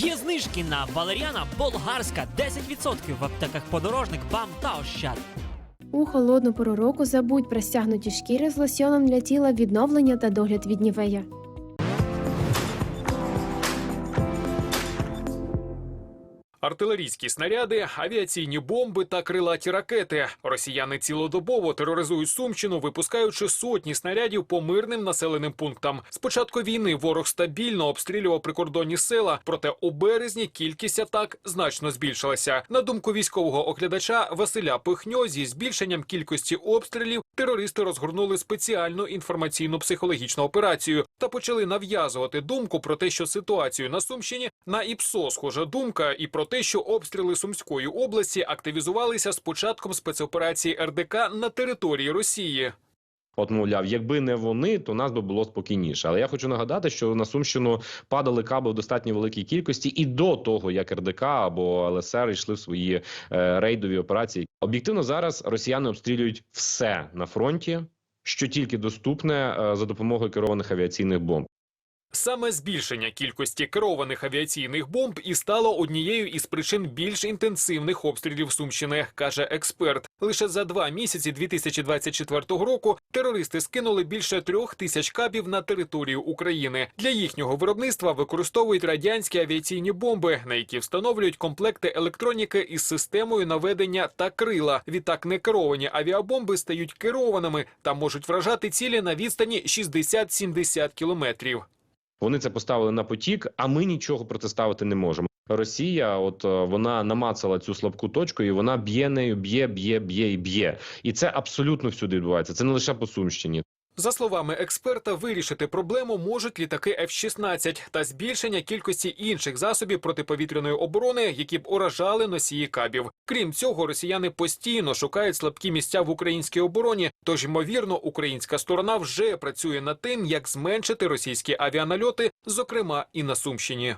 Є знижки на валеріана болгарська 10% в аптеках подорожник, бам та ощад. У холодну пору року забудь про стягнуті шкіри з лосьоном для тіла відновлення та догляд від нівея. Артилерійські снаряди, авіаційні бомби та крилаті ракети. Росіяни цілодобово тероризують Сумщину, випускаючи сотні снарядів по мирним населеним пунктам. З початку війни ворог стабільно обстрілював прикордонні села, проте у березні кількість атак значно збільшилася. На думку військового оглядача Василя Пихньо, зі збільшенням кількості обстрілів терористи розгорнули спеціальну інформаційну психологічну операцію та почали нав'язувати думку про те, що ситуацію на Сумщині на ІПСО схожа думка, і про те, що обстріли Сумської області активізувалися з початком спецоперації РДК на території Росії. От, мовляв, якби не вони, то нас би було спокійніше. Але я хочу нагадати, що на Сумщину падали каби в достатньо великій кількості і до того, як РДК або ЛСР йшли в свої е, рейдові операції. Об'єктивно зараз росіяни обстрілюють все на фронті, що тільки доступне е, за допомогою керованих авіаційних бомб. Саме збільшення кількості керованих авіаційних бомб і стало однією із причин більш інтенсивних обстрілів Сумщини, каже експерт. Лише за два місяці 2024 року терористи скинули більше трьох тисяч кабів на територію України. Для їхнього виробництва використовують радянські авіаційні бомби, на які встановлюють комплекти електроніки із системою наведення та крила. Відтак некеровані авіабомби стають керованими та можуть вражати цілі на відстані 60-70 кілометрів. Вони це поставили на потік, а ми нічого протиставити не можемо. Росія, от е, вона намацала цю слабку точку, і вона б'є нею, б'є, б'є, б'є і б'є. І це абсолютно всюди відбувається. Це не лише по Сумщині. За словами експерта, вирішити проблему можуть літаки F-16 та збільшення кількості інших засобів протиповітряної оборони, які б уражали носії кабів. Крім цього, росіяни постійно шукають слабкі місця в українській обороні. Тож, ймовірно, українська сторона вже працює над тим, як зменшити російські авіанальоти, зокрема і на Сумщині.